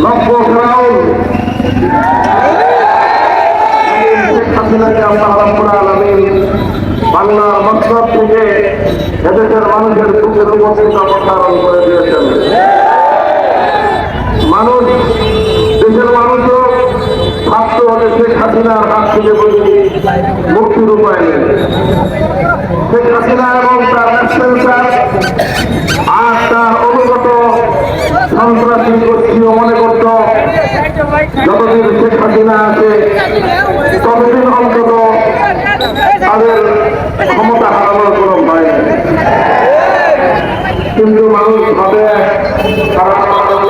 নব্য ফেরাউন হাসিনাকে আল্লাহ রাব্বুল আলামিন বাংলার করে দিয়েছেন মানুষ দেশের মানুষও ভাবত হলে শেখ হাসিনার হাত থেকে মুক্তির উপায় নেই শেখ হাসিনা এবং তার ন্যাশনাল আর তার মনে করত যতদিন শেখ হাসিনা আছে, ততদিন অন্তত তাদের ক্ষমতা হারানোর কোনো ভয় নেই। কিন্তু মানুষ ভাবে তারা তারা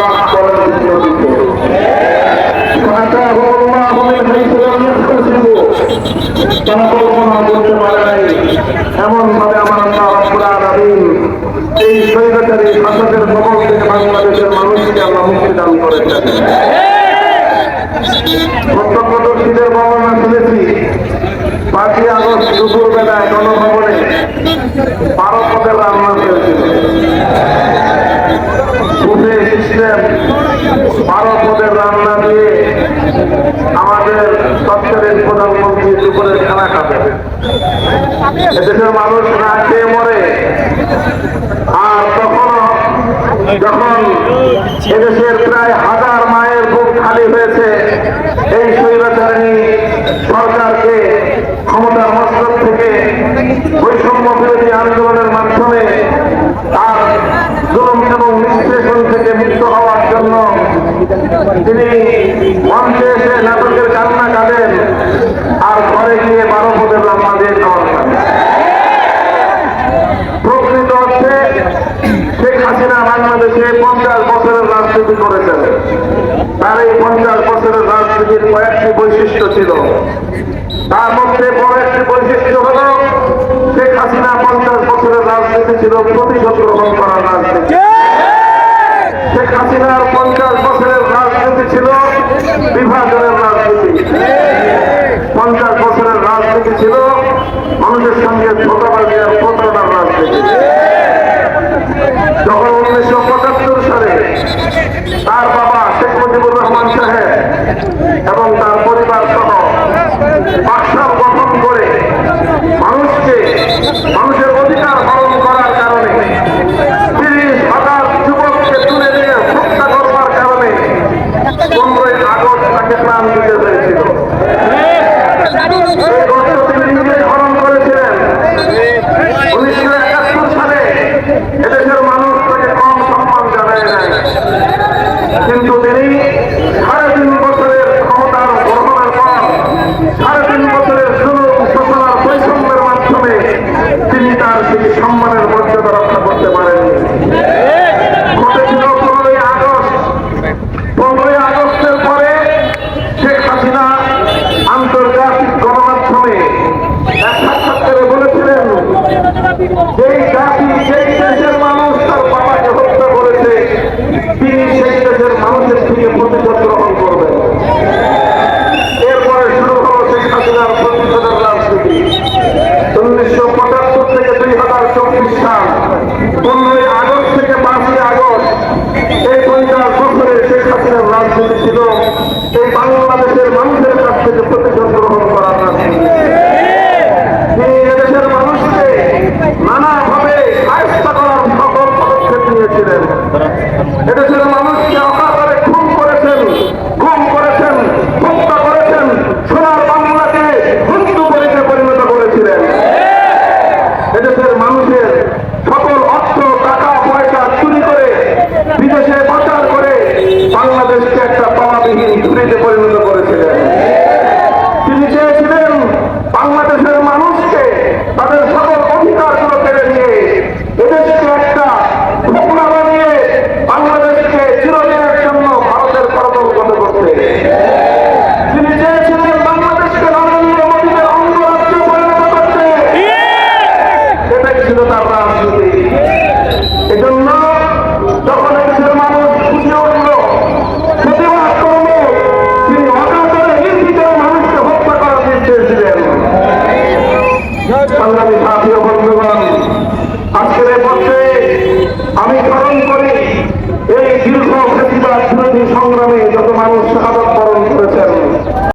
এই স্বৈরাচারী শাসকের কবল থেকে বাংলাদেশের মানুষকে আমরা মুক্তি প্রত্যক্ষদর্শীদের বর্ণনা শুনেছি পাঁচই আগস্ট দুপুর বেলায় গণভবনে বারো পদের রান্না চলছিল বুফে সিস্টেম বারো পদের রান্না দিয়ে আমাদের তৎকালীন প্রধানমন্ত্রী দুপুরের খানা খাবে। এদেশের মানুষ না খেয়ে মরে। তিনি মঞ্চে এসে নাটকের কান্না কাঁদেন, আর ঘরে গিয়ে বারো পদের লম্বা দিয়ে প্রকৃত অর্থে শেখ হাসিনা বাংলাদেশে পঞ্চাশ বছরের রাজনীতি করেছেন। তার এই পঞ্চাশ বছরের রাজনীতির কয়েকটি বৈশিষ্ট্য ছিল। তার মধ্যে বড় একটি বৈশিষ্ট্য হল, শেখ হাসিনা পঞ্চাশ বছরের রাজনীতি ছিল প্রতিশোধ গ্রহণ করার রাজনীতি। শেখ হাসিনার পঞ্চাশ বছরের রাজনীতি ছিল বিভাজনের রাজনীতি পঞ্চাশ বছরের রাজনীতি ছিল মানুষের সঙ্গে আর প্রতারণার রাজনীতি